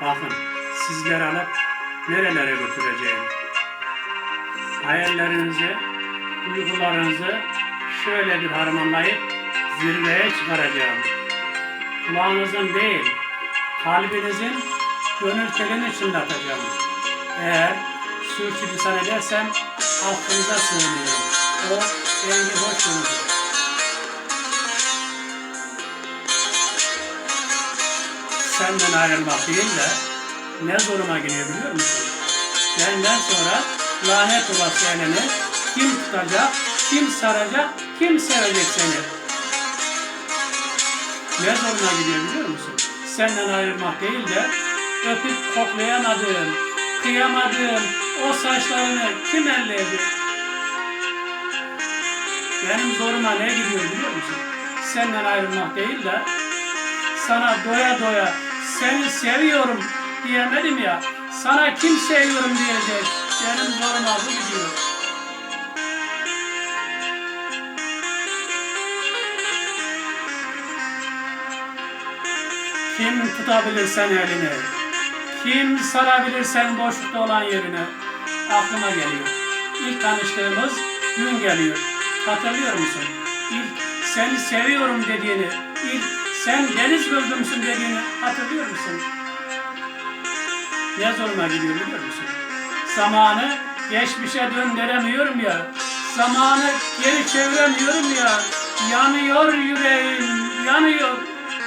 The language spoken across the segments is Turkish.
Bakın sizleri alıp nerelere götüreceğim. Hayallerinizi, duygularınızı şöyle bir harmanlayıp zirveye çıkaracağım. Kulağınızın değil, kalbinizin gönül telini çınlatacağım. Eğer sürçülisan edersem affınıza sığınıyorum. O rengi hoş Senden ayrılmak değil de ne zoruma geliyor biliyor musun? Benden sonra lanet olası elini kim tutacak, kim saracak, kim sevecek seni? Ne zoruna gidiyor biliyor musun? Senden ayrılmak değil de öpüp koklayamadığım, kıyamadığım o saçlarını kim elledi? Benim zoruma ne gidiyor biliyor musun? Senden ayrılmak değil de sana doya doya seni seviyorum diyemedim ya. Sana kim seviyorum diyecek. Benim zoruma bu gidiyor. Kim tutabilirsen elini, kim sarabilirsen boşlukta olan yerine aklıma geliyor. İlk tanıştığımız gün geliyor. Hatırlıyor musun? İlk seni seviyorum dediğini, ilk sen deniz gözlümsün dediğini hatırlıyor musun? Ne zoruma gidiyor biliyor musun? Zamanı geçmişe döndüremiyorum ya. Zamanı geri çeviremiyorum ya. Yanıyor yüreğim, yanıyor.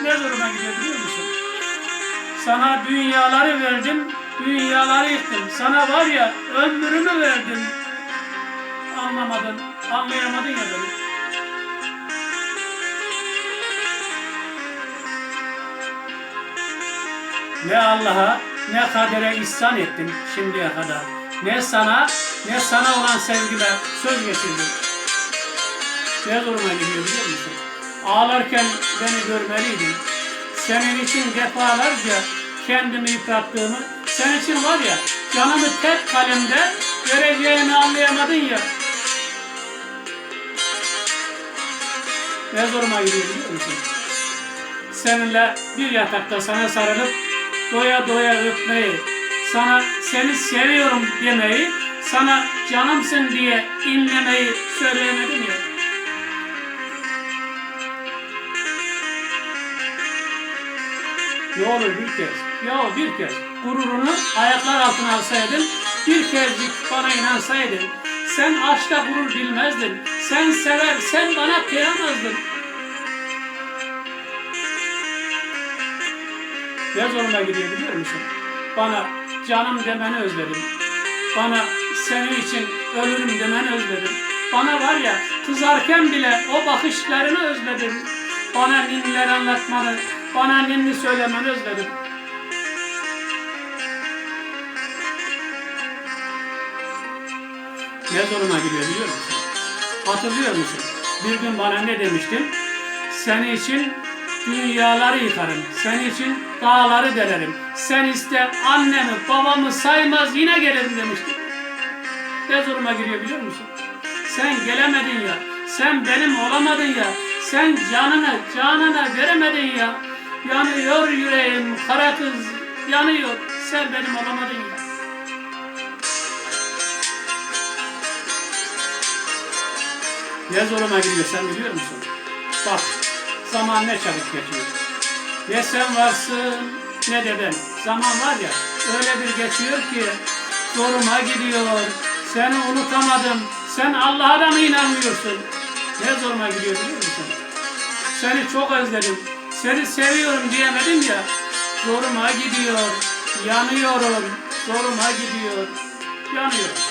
Ne zoruma gidiyor biliyor musun? Sana dünyaları verdim, dünyaları yıktım. Sana var ya ömrümü verdim. Anlamadın, anlayamadın ya beni. Ne Allah'a ne kadere ihsan ettim şimdiye kadar. Ne sana ne sana olan sevgime söz geçirdim. Ne duruma gidiyor biliyor musun? Ağlarken beni görmeliydin. Senin için defalarca kendimi yıprattığımı, senin için var ya canımı tek kalemde vereceğimi anlayamadın ya. Ne zoruma gidiyor biliyor musun? Seninle bir yatakta sana sarılıp doya doya öpmeyi, sana seni seviyorum demeyi, sana canımsın diye inlemeyi söyleyemedim ya. Ne olur bir kez, ya bir kez gururunu ayaklar altına alsaydın, bir kezcik bana inansaydın, sen aşkta gurur bilmezdin, sen sever, sen bana kıyamazdın. Ne zoruma gidiyor biliyor musun? Bana canım demeni özledim. Bana senin için ölürüm demeni özledim. Bana var ya kızarken bile o bakışlarını özledim. Bana ninniler anlatmanı, bana ninni söylemeni özledim. Ne zoruma gidiyor biliyor musun? Hatırlıyor musun? Bir gün bana ne demiştin? Senin için dünyaları yıkarım. Senin için dağları delerim. Sen iste annemi babamı saymaz yine gelirim demiştin. Ne zoruma giriyor biliyor musun? Sen gelemedin ya. Sen benim olamadın ya. Sen canını canına veremedin ya. Yanıyor yüreğim kara kız yanıyor. Sen benim olamadın ya. Ne zoruma gidiyor sen biliyor musun? Bak zaman ne çabuk geçiyor. Ne sen varsın ne de ben. Zaman var ya öyle bir geçiyor ki zoruma gidiyor. Seni unutamadım. Sen Allah'a da mı inanmıyorsun? Ne zoruma gidiyor biliyor musun? Seni çok özledim. Seni seviyorum diyemedim ya. Zoruma gidiyor. Yanıyorum. Zoruma gidiyor. Yanıyorum.